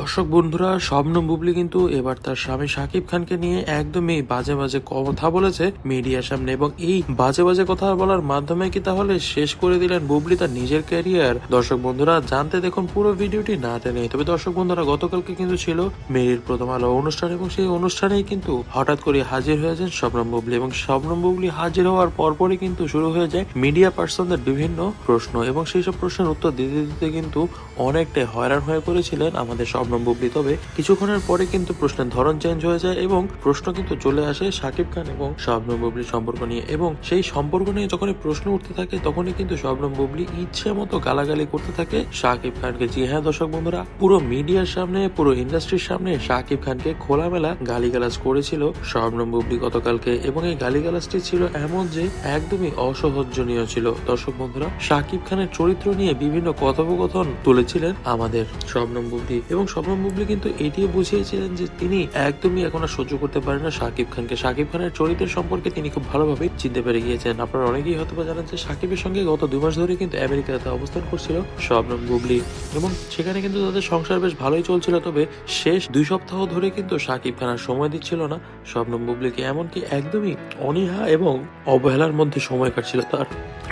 দর্শক বন্ধুরা স্বপ্ন বুবলি কিন্তু এবার তার স্বামী সাকিব খানকে নিয়ে একদমই বাজে বাজে কথা বলেছে মিডিয়ার সামনে এবং এই বাজে বাজে কথা বলার মাধ্যমে কি তাহলে শেষ করে দিলেন বুবলি তার নিজের ক্যারিয়ার? দর্শক বন্ধুরা, জানতে দেখুন পুরো ভিডিওটি না টেনে। তবে দর্শক বন্ধুরা, গতকালকে কিন্তু ছিল মেরির প্রথম আলো অনুষ্ঠান এবং সেই অনুষ্ঠানেই কিন্তু হঠাৎ করে হাজির হয়েছেন শবনম বুবলি এবং শবনম বুবলি হাজির হওয়ার পরপরই কিন্তু শুরু হয়ে যায় মিডিয়া পার্সনদের বিভিন্ন প্রশ্ন এবং সেই সব প্রশ্নের উত্তর দিতে দিতে কিন্তু অনেকটাই হয়রান হয়ে পড়েছিলেন আমাদের শবনম তবে কিছুক্ষণের পরে কিন্তু প্রশ্নের ধরন চেঞ্জ হয়ে যায় এবং প্রশ্ন কিন্তু চলে আসে সাকিব খান এবং শবনম বুবলির সম্পর্ক নিয়ে। এবং সেই সম্পর্ক নিয়ে যখনই প্রশ্ন উঠতে থাকে, তখনই কিন্তু শবনম বুবলি ইচ্ছে মতো গালাগালি করতে থাকে সাকিব খানকে। জি হ্যাঁ দর্শক বন্ধুরা, পুরো মিডিয়ার সামনে, পুরো ইন্ডাস্ট্রির সামনে সাকিব খানকে খোলামেলা গালিগালাজ করেছিল শবনম বুবলি গতকালকে। এবং এই গালিগালাজটি ছিল এমন যে একদমই অসহ্যনীয় ছিল। দর্শক বন্ধুরা, সাকিব খানের চরিত্র নিয়ে বিভিন্ন কথোপকথন তুলেছিলেন আমাদের শবনম বুবলি। এবং শবনম বুবলি কিন্তু এটিও বুঝিয়েছিলেন যে তিনি একদমই এখন আর সহ্য করতে পারেন না সাকিব খানকে। সাকিব খানের চরিত্র সম্পর্কে তিনি খুব ভালোভাবে চিনতে পেরে গিয়েছেন। আপনারা অনেকেই হয়তো জানেন যে সাকিবের সঙ্গে গত দুই মাস ধরে কিন্তু আমেরিকাতে অবস্থান করছিল শবনম বুবলি। এবং সেখানে কিন্তু তাদের সংসার বেশ ভালোই চলছিল, তবে শেষ দুই সপ্তাহ ধরে কিন্তু সাকিব খান আর সময় দিচ্ছিল না। শবনম বুবলিকে এমনকি একদমই অনীহা এবং অবহেলার মধ্যে সময় কাটছিল তার।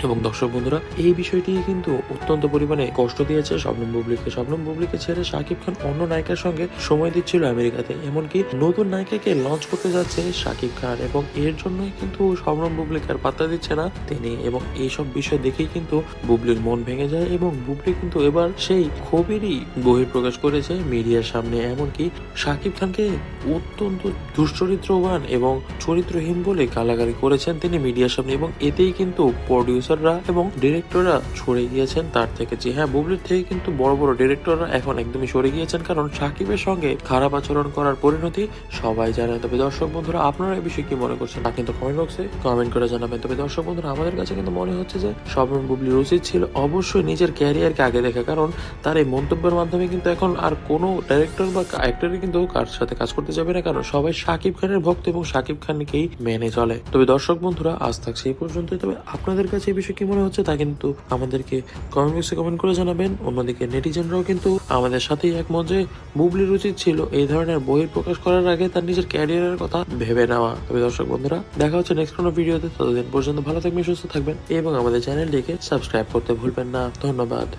এবং দর্শক বন্ধুরা, এই বিষয়টি কিন্তু অত্যন্ত পরিমাণে কষ্ট দিয়েছে শবনম বুবলিকে। শবনম বুবলিকে ছেড়ে শাকিব খান অন্য নায়িকার সঙ্গে সময় দিচ্ছিল আমেরিকাতে, এমনকি নতুন নায়িকাকে লঞ্চ করতে যাচ্ছে শাকিব খান এবং এর জন্যই কিন্তু সবরম বুবলিকে আর পাত্তা দিচ্ছে না তিনি এবং এইসব বিষয় দেখেই কিন্তু বুবলির মন ভেঙে যায় এবং বুবলি কিন্তু এবার সেই ক্ষোভেরই বহিঃপ্রকাশ করেছে মিডিয়ার সামনে, এমনকি শাকিব খানকে অত্যন্ত দুশ্চরিত্রবান এবং চরিত্রহীন বলে গালাগালি করেছেন তিনি মিডিয়ার সামনে এবং এতেই কিন্তু প্রডিউসাররা এবং ডিরেক্টররা সরে গিয়েছেন তার থেকে। যে হ্যাঁ বুবলির থেকে কিন্তু বড় বড় ডিরেক্টররা এখন একদমই সরে গিয়েছেন কারণ সাকিবের সঙ্গে খারাপ আচরণ করার পরিণতি সবাই জানেন তবে দর্শক বন্ধুরা, আপনারা এই বিষয়ে কি মনে করছেন? তা কিন্তু কমেন্ট বক্সে কমেন্ট করে জানাবেন। তবে দর্শক বন্ধুরা, আমাদের কাছে কিন্তু মনে হচ্ছে যে শবনম বুবলির উচিত ছিল, অবশ্যই নিজের ক্যারিয়ারকে আগে দেখা, কারণ তার এই মন্তব্যের মাধ্যমে কিন্তু এখন আর কোনো ডাইরেক্টর বা অ্যাক্টরই কিন্তু কার সাথে কাজ করতে যাবে না, কারণ সবাই সাকিব খানের ভক্ত এবং সাকিব খানকেই মেনে চলে। তবে দর্শক বন্ধুরা, আজ থাকছে এই পর্যন্তই। তবে আপনাদের কাছে এই বিষয়ে কি মনে হচ্ছে তা কিন্তু আমাদেরকে কমেন্ট বক্সে কমেন্ট করে জানাবেন। অন্যদিকে নেটিজেনরাও কিন্তু আমাদের সাথেই একমত যে বুবলির উচিত ছিল, এই ধরনের বহির প্রকাশ করার আগে তার নিজের ক্যারিয়ারের কথা ভেবে নেওয়া। তবে দর্শক বন্ধুরা, দেখা হচ্ছে নেক্সট কোনো ভিডিওতে। ততদিন পর্যন্ত ভালো থাকবেন, সুস্থ থাকবেন এবং আমাদের চ্যানেলটিকে সাবস্ক্রাইব করতে ভুলবেন না। ধন্যবাদ।